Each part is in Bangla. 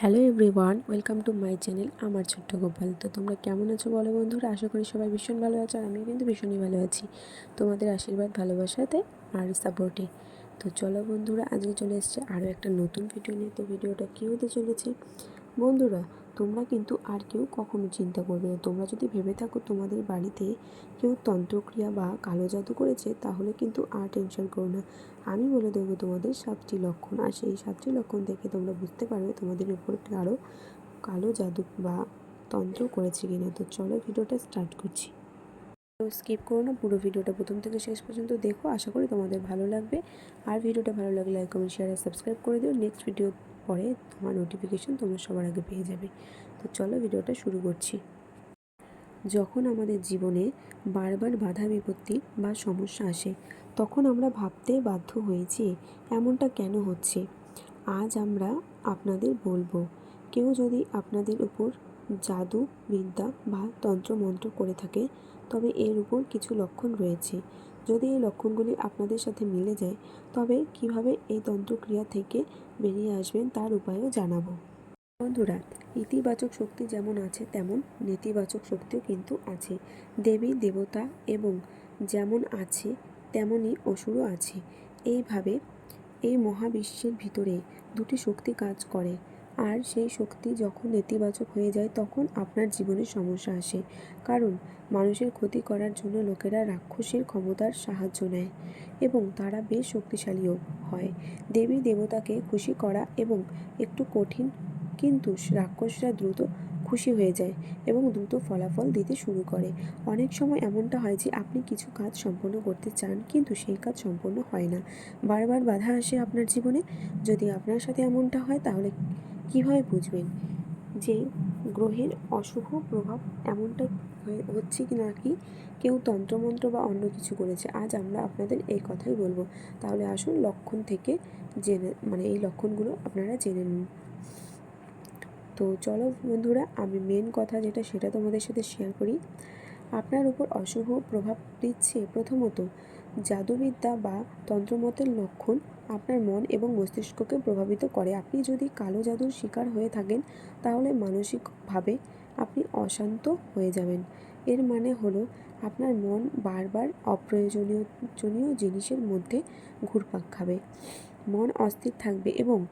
Hello everyone, welcome to my channel আমার ছোট্ট গোপাল। তো তোমরা কেমন আছো বলো বন্ধুরা? আশা করি সবাই ভীষণ ভালো আছো আর কিন্তু ভীষণই ভালো আছি। তোমাদের আশীর্বাদ, ভালোবাসাতে আর সাপোর্টে। তো চলো বন্ধুরা, আজকে চলে এসছে আরও একটা নতুন ভিডিও নিয়ে। তো ভিডিওটা কী হতে চলেছে? বন্ধুরা তোমরা কিন্তু আর কেউ কখনো চিন্তা করবে না। তোমরা যদি ভেবে থাকো তোমাদের বাড়িতে কেউ তন্ত্রক্রিয়া বা কালো জাদু করেছে, তাহলে কিন্তু আর টেনশন করো না। আমি বলে দেবো তোমাদের সাতটি লক্ষণ। আর সেই সাতটি লক্ষণ দেখে তোমরা বুঝতে পারবে তোমাদের উপর কারও কালো জাদু বা তন্ত্র করেছে কিনা। তো চলো ভিডিওটা স্টার্ট করছি। তো স্কিপ করো না, পুরো ভিডিওটা প্রথম থেকে শেষ পর্যন্ত দেখো। আশা করি তোমাদের ভালো লাগবে। আর ভিডিওটা ভালো লাগলে লাইক কমেন্ট শেয়ার আর সাবস্ক্রাইব করে দিও। নেক্সট ভিডিও পরে তোমার নোটিফিকেশন তোমরা সবার আগে পেয়ে যাবে। তো চলো ভিডিওটা শুরু করছি। যখন আমাদের জীবনে বারবার বাধা বিপত্তি বা সমস্যা আসে, তখন আমরা ভাবতে বাধ্য হয়েছি এমনটা কেন হচ্ছে? আজ আমরা আপনাদের বলব, কেউ যদি আপনাদের উপর জাদু, বিদ্যা বা তন্ত্রমন্ত্র করে থাকে, তবে এর উপর কিছু লক্ষণ রয়েছে। যদি এই লক্ষণগুলি আপনাদের সাথে মিলে যায়, তবে কীভাবে এই তন্ত্রক্রিয়া থেকে বেরিয়ে আসবেন তার উপায়ও জানাব। বন্ধুরা, ইতিবাচক শক্তি যেমন আছে তেমন নেতিবাচক শক্তিও কিন্তু আছে। দেবী, দেবতা এবং যেমন আছে, তেমনই অসুরও আছে। এইভাবে এই মহাবিশ্বের ভিতরে দুটি শক্তি কাজ করে। আর সেই শক্তি যখন নেতিবাচক হয়ে যায়, তখন আপনার জীবনে সমস্যা আসে। কারণ মানুষের ক্ষতি করার জন্য লোকেরা রাক্ষসের ক্ষমতার সাহায্য নেয় এবং তারা বেশ শক্তিশালীও হয়। দেবী দেবতাকে খুশি করা এবং একটু কঠিন, কিন্তু রাক্ষসরা দ্রুত খুশি হয়ে যায় এবং দ্রুত ফলাফল দিতে শুরু করে। অনেক সময় এমনটা হয় যে, আপনি কিছু কাজ সম্পন্ন করতে চান, কিন্তু সেই কাজ সম্পন্ন হয় না। বারবার বাধা আসে আপনার জীবনে? যদি আপনার সাথে এমনটা হয়, তাহলে কীভাবে বুঝবেন যে গ্রহের অশুভ প্রভাব এমনটা হচ্ছে কি না কি কেউ তন্ত্রমন্ত্র বা অন্য কিছু করেছে? আজ আমরা আপনাদের এই কথাই বলব। তাহলে আসুন লক্ষণ থেকে জেনে মানে এই লক্ষণগুলো আপনারা জেনে নিন। তো চলো বন্ধুরা, আমি মেন কথা যেটা, সেটা তোমাদের সাথে শেয়ার করি। আপনার উপর অশুভ প্রভাব দিচ্ছে প্রথমত জাদুবিদ্যা বা তন্ত্রমতের লক্ষণ আপনার মন এবং মস্তিষ্ককে প্রভাবিত করে। আপনি যদি কালো জাদুর শিকার হয়ে থাকেন, তাহলে মানসিকভাবে আপনি অশান্ত হয়ে যাবেন। এর মানে হলো, আপনার মন বারবার অপ্রয়োজনীয় জিনিসের মধ্যে ঘুরপাক খাবে। মন অস্থির থাকবে এবং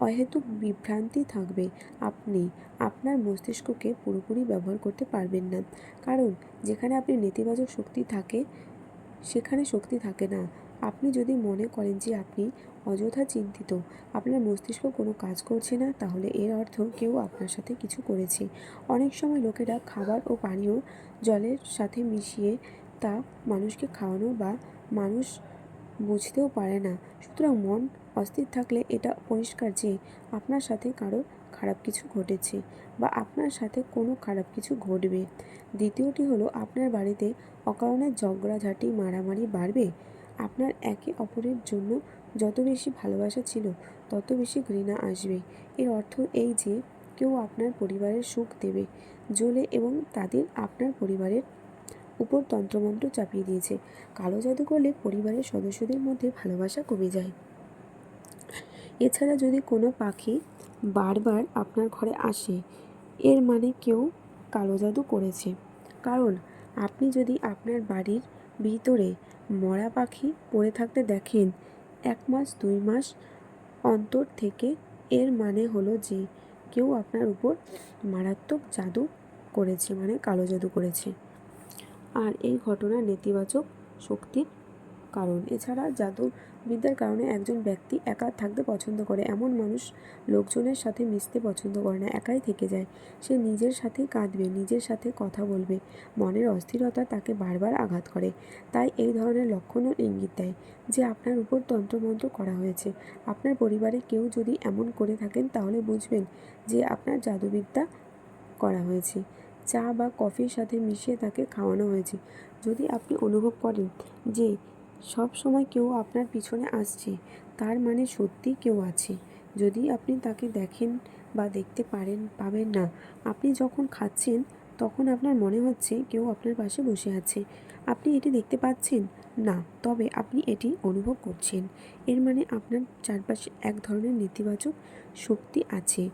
অহেতুক বিভ্রান্তি থাকবে। আপনি আপনার মস্তিষ্ককে পুরোপুরি ব্যবহার করতে পারবেন না। কারণ, যেখানে আপনি নেতিবাচক শক্তি থাকে সেখানে শক্তি থাকে না। আপনি যদি মনে করেন যে আপনি অযথা চিন্তিত, আপনার মস্তিষ্ক কোনো কাজ করছে না, তাহলে এর অর্থ কেউ আপনার সাথে কিছু করেছে। অনেক সময় লোকেরা খাবার ও পানীয় জলের সাথে মিশিয়ে তা মানুষকে খাওয়ানো বা মানুষ বুঝতেও পারে না। সুতরাং মন অস্থির থাকলে এটা পরিষ্কার যে আপনার সাথে কারও খারাপ কিছু ঘটেছে বা আপনার সাথে কোনো খারাপ কিছু ঘটবে। দ্বিতীয়টি হলো, আপনার বাড়িতে অকারণে ঝগড়াঝাটি মারামারি বাড়বে? আপনার একে অপরের জন্য যত বেশি ভালোবাসা ছিল, তত বেশি ঘৃণা আসবে। এর অর্থ এই যে, কেউ আপনার পরিবারের সুখ দেবে, জ্বলে এবং তাদের আপনার পরিবারের উপর তন্ত্রমন্ত্র চাপিয়ে দিয়েছে। কালো জাদু করলে পরিবারের সদস্যদের মধ্যে ভালোবাসা কমে যায়। এছাড়া যদি কোনো পাখি বারবার আপনার ঘরে আসে, এর মানে কেউ কালো জাদু করেছে। কারণ আপনি যদি আপনার বাড়ির ভিতরে মরা পাখি পড়ে থাকতে দেখেন, এক মাস, দুই মাস অন্তর থেকে এর মানে হলো যে কেউ আপনার উপর মারাত্মক জাদু করেছে মানে কালো জাদু করেছে। আর এই ঘটনা নেতিবাচক শক্তির কারণ। এছাড়া জাদুবিদ্যার কারণে একজন ব্যক্তি একা থাকতে পছন্দ করে। এমন মানুষ লোকজনের সাথে মিশতে পছন্দ করে না, একাই থেকে যায়। সে নিজের সাথেই কাঁদবে, নিজের সাথে কথা বলবে। মনের অস্থিরতা তাকে বারবার আঘাত করে। তাই এই ধরনের লক্ষণও ইঙ্গিত দেয় যে আপনার উপর তন্ত্রমন্ত্র করা হয়েছে। আপনার পরিবারে কেউ যদি এমন করে থাকেন, তাহলে বুঝবেন যে আপনার জাদুবিদ্যা করা হয়েছে। চা বা কফির সাথে মিশিয়ে তাকে খাওয়ানো হয়েছে। যদি আপনি অনুভব করেন যে সব সময় কেউ আপনার পিছনে আসছে, তার মানে সত্যি কেউ আছে। যদি আপনি তাকে দেখেন বা দেখতে পারেন, পাবেন না। আপনি যখন খাচ্ছেন, তখন আপনার মনে হচ্ছে কেউ আপনার পাশে বসে আছে। আপনি এটি দেখতে পাচ্ছেন? না, তবে আপনি এটি অনুভব করছেন। এর মানে আপনার চারপাশে এক ধরনের নেতিবাচক শক্তি আছে,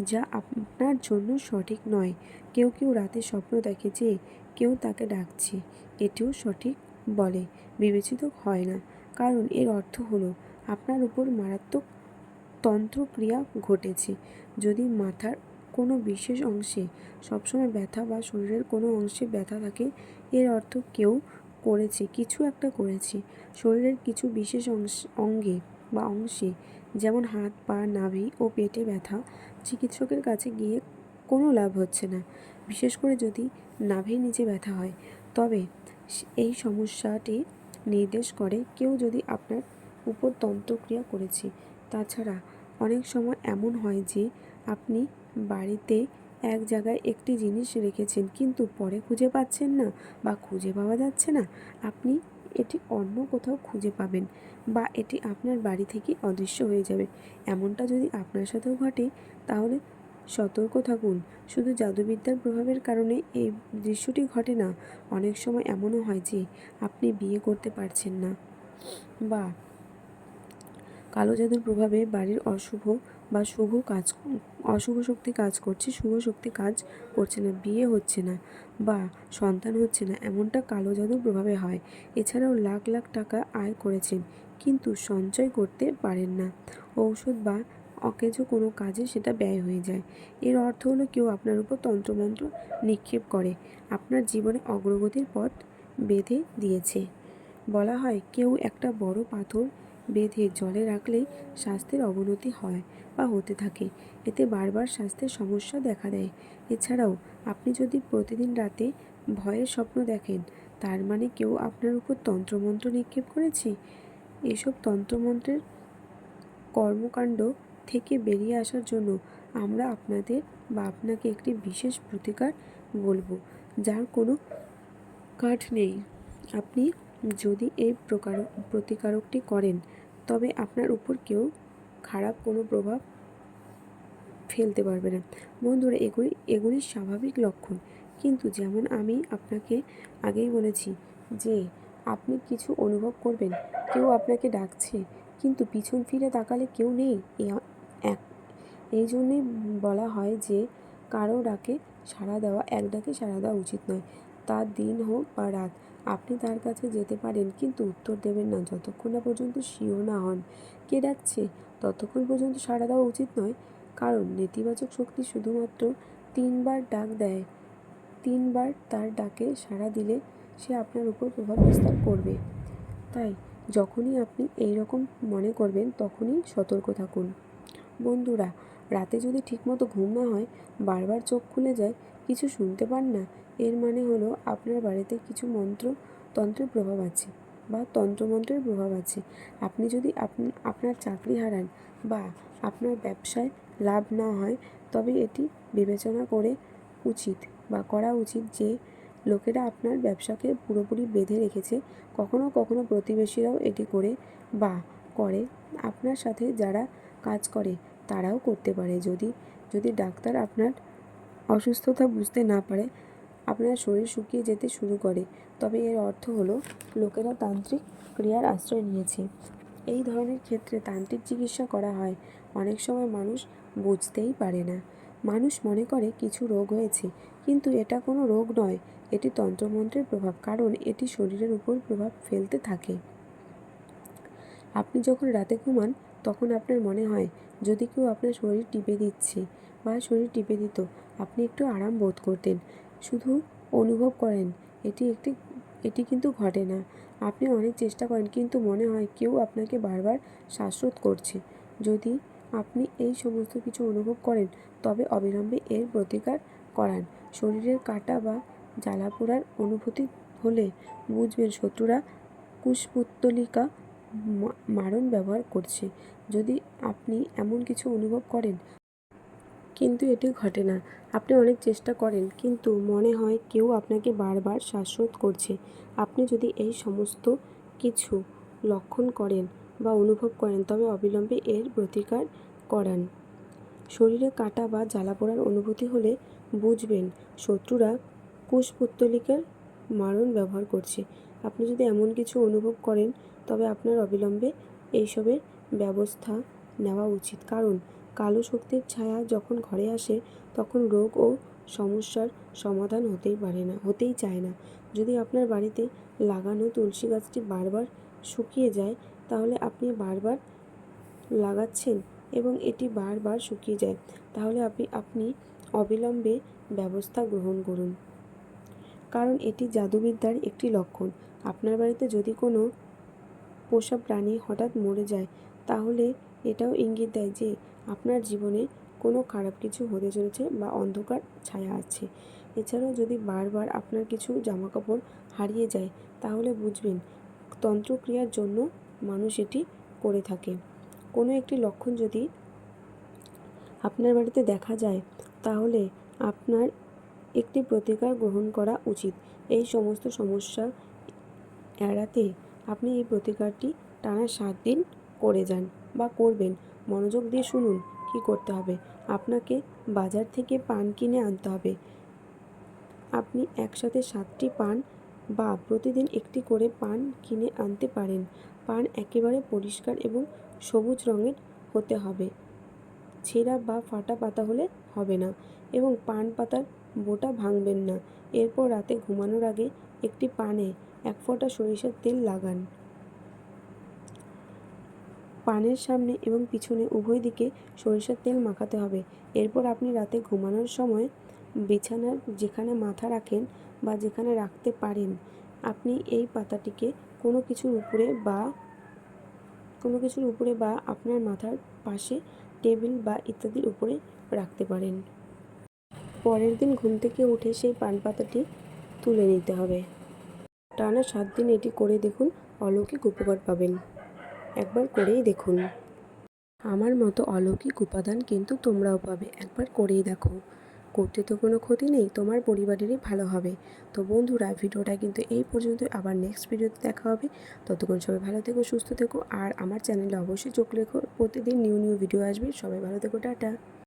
যা আপনার জন্য সঠিক নয়। কেউ কেউ রাতে স্বপ্ন দেখে যে কেউ তাকে ডাকছে, এটিও সঠিক বলে, বিবেচিত হয় না। কারণ এর অর্থ হলো, আপনার উপর মারাত্মক তন্ত্রক্রিয়া ঘটেছে। যদি মাথার কোনো বিশেষ অংশে সবসময় ব্যথা বা শরীরের কোনো অংশে ব্যথা থাকে, এর অর্থ কেউ করেছে, কিছু একটা করেছে। শরীরের কিছু বিশেষ অংশ, অঙ্গে বা অংশে, যেমন হাত, পা, নাভি ও পেটে ব্যথা, চিকিৎসকের কাছে গিয়ে কোনো লাভ হচ্ছে না। বিশেষ করে যদি নাভির নিচে ব্যথা হয়, তবে এই সমস্যাটি নির্দেশ করে। কেউ যদি আপনার উপর তন্ত্রক্রিয়া করেছে। তাছাড়া অনেক সময় এমন হয় যে, আপনি বাড়িতে এক জায়গায় একটি জিনিস রেখেছেন কিন্তু পরে খুঁজে পাচ্ছেন না বা খুঁজে পাওয়া যাচ্ছে না, আপনি এটি অন্য কোথাও খুঁজে পাবেন বা এটি আপনার বাড়ি থেকে অদৃশ্য হয়ে যাবে। এমনটা যদি আপনার সাথেও ঘটে, তাহলে সতর্ক থাকুন। শুধু জাদুবিদ্যার প্রভাবের কারণে এই দৃশ্যটি ঘটে না, অনেক সময় এমনও হয় যে আপনি বিয়ে করতে পারছেন না। বা কালো জাদুর প্রভাবে বাড়ির অশুভ বা শুভ কাজ, অশুভ শক্তি কাজ করছে, শুভ শক্তি কাজ করছে না, বিয়ে হচ্ছে না বা সন্তান হচ্ছে না, এমনটা কালো জাদুর প্রভাবে হয়। এছাড়াও লাখ লাখ টাকা আয় করেছেন, কিন্তু সঞ্চয় করতে পারেন না। ঔষধ বা অকেজো কোনো কাজে সেটা ব্যয় হয়ে যায়। এর অর্থ হলো কেউ আপনার উপর তন্ত্রমন্ত্র নিক্ষেপ করে, আপনার জীবনে অগ্রগতির পথ বেঁধে দিয়েছে। বলা হয়, কেউ একটা বড় পাথর বেঁধে জলে রাখলে স্বাস্থ্যের অবনতি হয় বা হতে থাকে। এতে বারবার স্বাস্থ্যের সমস্যা দেখা দেয়। এছাড়াও, আপনি যদি প্রতিদিন রাতে ভয়ের স্বপ্ন দেখেন, তার মানে কেউ আপনার উপর তন্ত্রমন্ত্র নিক্ষেপ করেছে? এসব তন্ত্রমন্ত্রের কর্মকাণ্ড থেকে বেরিয়ে আসার জন্য আমরা আপনাদের বা আপনাকে একটি বিশেষ প্রতিকার বলব, যার কোনো কাঠ নেই। আপনি যদি এই প্রকার, প্রতিকারকটি করেন, তবে আপনার উপর কেউ খারাপ কোনো প্রভাব ফেলতে পারবে না। বন্ধুরা, এগুলি এগুলি স্বাভাবিক লক্ষণ। কিন্তু যেমন আমি আপনাকে আগেই বলেছি যে, আপনি কিছু অনুভব করবেন, কেউ আপনাকে ডাকছে, কিন্তু পিছন ফিরে তাকালে কেউ নেই এক। এই জন্যেই বলা হয় যে কারও ডাকে সাড়া দেওয়া, এক ডাকে সাড়া দেওয়া উচিত নয়। তার দিন হোক বা রাত, আপনি তার কাছে যেতে পারেন কিন্তু উত্তর দেবেন না। যতক্ষণ না পর্যন্ত শিও না হন, কে ডাকছে, ততক্ষণ পর্যন্ত সাড়া দেওয়া উচিত নয়। কারণ নেতিবাচক শক্তি শুধুমাত্র তিনবার ডাক দেয়। তিনবার তার ডাকে সাড়া দিলে সে আপনার উপর প্রভাব বিস্তার করবে। তাই যখনই আপনি এই রকম মনে করবেন, তখনই সতর্ক থাকুন। বন্ধুরা, রাতে যদি ঠিকমতো ঘুম না হয়, বারবার চোখ খুলে যায়, কিছু শুনতে পান না, এর মানে হলো আপনার বাড়িতে কিছু মন্ত্র, তন্ত্রের প্রভাব আছে বা তন্ত্রমন্ত্রের প্রভাব আছে। আপনি যদি আপনার চাকরি হারান বা আপনার ব্যবসায় লাভ না হয়, তবে এটি বিবেচনা করে উচিত বা করা উচিত যে লোকেরা আপনার ব্যবসাকে পুরোপুরি বেঁধে রেখেছে, কখনো কখনো প্রতিবেশীরাও এটি করে বা করে। আপনার সাথে যারা কাজ করে তারাও করতে পারে। যদি যদি ডাক্তার আপনার অসুস্থতা বুঝতে না পারে, আপনার শরীর শুকিয়ে যেতে শুরু করে। তবে এর অর্থ হলো, লোকেরা তান্ত্রিক ক্রিয়ার আশ্রয় নিয়েছে। এই ধরনের ক্ষেত্রে তান্ত্রিক চিকিৎসা করা হয়। অনেক সময় মানুষ বুঝতেই পারে না। মানুষ মনে করে কিছু রোগ হয়েছে, কিন্তু এটা কোনো রোগ নয়। এটি তন্ত্রমন্ত্রের প্রভাব, কারণ এটি শরীরের উপর প্রভাব ফেলতে থাকে। আপনি যখন রাতে ঘুমান তখন আপনার মনে হয়, যদি কেউ আপনার শরীর টিপে দিচ্ছে বা শরীর টিপে দিত, আপনি একটু আরাম বোধ করতেন। শুধু অনুভব করেন, এটি একটি, এটি কিন্তু ঘটে না। আপনি অনেক চেষ্টা করেন, কিন্তু মনে হয় কেউ আপনাকে বারবার শ্বাসরোধ করছে। যদি আপনি এই সমস্ত কিছু অনুভব করেন, তবে অবিলম্বে এর প্রতিকার করান। শরীরের কাটা বা জ্বালা পোড়ার অনুভূতি হলে বুঝবেন শত্রুরা কুশপুত্তলিকা মারণ ব্যবহার করছে। যদি আপনি এমন কিছু অনুভব করেন, কিন্তু এটি ঘটে না, আপনি অনেক চেষ্টা করেন, কিন্তু মনে হয় কেউ আপনাকে বারবার শ্বাসরোধ করছে। আপনি যদি এই সমস্ত কিছু লক্ষণ করেন বা অনুভব করেন, তবে অবিলম্বে এর প্রতিকার করান। শরীরে কাটা বা জ্বালা পোড়ার অনুভূতি হলে বুঝবেন, শত্রুরা কুশপুত্তলিকার মারণ ব্যবহার করছে। আপনি যদি এমন কিছু অনুভব করেন তবে আপনার অবিলম্বে এইসবের ব্যবস্থা নেওয়া উচিত। কারণ কালো শক্তির ছায়া যখন ঘরে আসে, তখন রোগ ও সমস্যার সমাধান হতেই পারে না, হতেই চায় না। যদি আপনার বাড়িতে লাগানো তুলসী গাছটি বারবার শুকিয়ে যায়, তাহলে আপনি বারবার লাগাচ্ছেন এবং এটি বারবার শুকিয়ে যায়, তাহলে আপনি আপনি অবিলম্বে ব্যবস্থা গ্রহণ করুন। কারণ এটি জাদুবিদ্যার একটি লক্ষণ। আপনার বাড়িতে যদি কোনো পোষা প্রাণী হঠাৎ মরে যায়, তাহলে এটাও ইঙ্গিত দেয় যে আপনার জীবনে কোনো খারাপ কিছু হতে চলেছে বা অন্ধকার ছায়া আছে। এছাড়াও যদি বারবার আপনার কিছু জামাকাপড় হারিয়ে যায়, তাহলে বুঝবেন তন্ত্রক্রিয়ার জন্য মানুষ এটি করে থাকে। কোনো একটি লক্ষণ যদি আপনার বাড়িতে দেখা যায়, তাহলে আপনার একটি প্রতিকার গ্রহণ করা উচিত। এই সমস্ত সমস্যা এড়াতে আপনি এই প্রতিকারটি টানা সাত দিন করে যান বা করবেন। মনোযোগ দিয়ে শুনুন কি করতে হবে। আপনাকে বাজার থেকে পান কিনে আনতে হবে। আপনি একসাথে সাতটি পান বা প্রতিদিন একটি করে পান কিনে আনতে পারেন। পান একেবারে পরিষ্কার এবং সবুজ রঙের হতে হবে। ছেঁড়া বা ফাটা পাতা হলে হবে না এবং পান পাতার বোটা ভাঙবেন না। এরপর রাতে ঘুমানোর আগে একটি পানে এক ফোঁটা সরিষার তেল লাগান। পানের সামনে এবং পিছনে উভয় দিকে সরিষার তেল মাখাতে হবে। এরপর আপনি রাতে ঘুমানোর সময় বিছানার যেখানে মাথা রাখেন বা যেখানে রাখতে পারেন, আপনি এই পাতাটিকে কোনো কিছুর উপরে বা কোনো কিছুর উপরে বা আপনার মাথার পাশে টেবিল বা ইত্যাদির উপরে রাখতে পারেন। পরের দিন ঘুম থেকে উঠে সেই পান পাতাটি তুলে নিতে হবে। টানা সাত দিন এটি করে দেখুন, অলৌকিক উপকার পাবেন। একবার করেই দেখুন। আমার মতো অলৌকিক উপাদান কিন্তু তোমরাও পাবে। একবার করেই দেখো। করতে তো কোনো ক্ষতি নেই, তোমার পরিবারেরই ভালো হবে। তো বন্ধুরা, ভিডিওটা কিন্তু এই পর্যন্ত আবার নেক্সট ভিডিওতে দেখা হবে। ততক্ষণ সবাই ভালো থেকো, সুস্থ থেকো। আর আমার চ্যানেলে অবশ্যই চোখ রেখো। প্রতিদিন নিউ নিউ ভিডিও আসবে। সবাই ভালো থেকো, টাটা।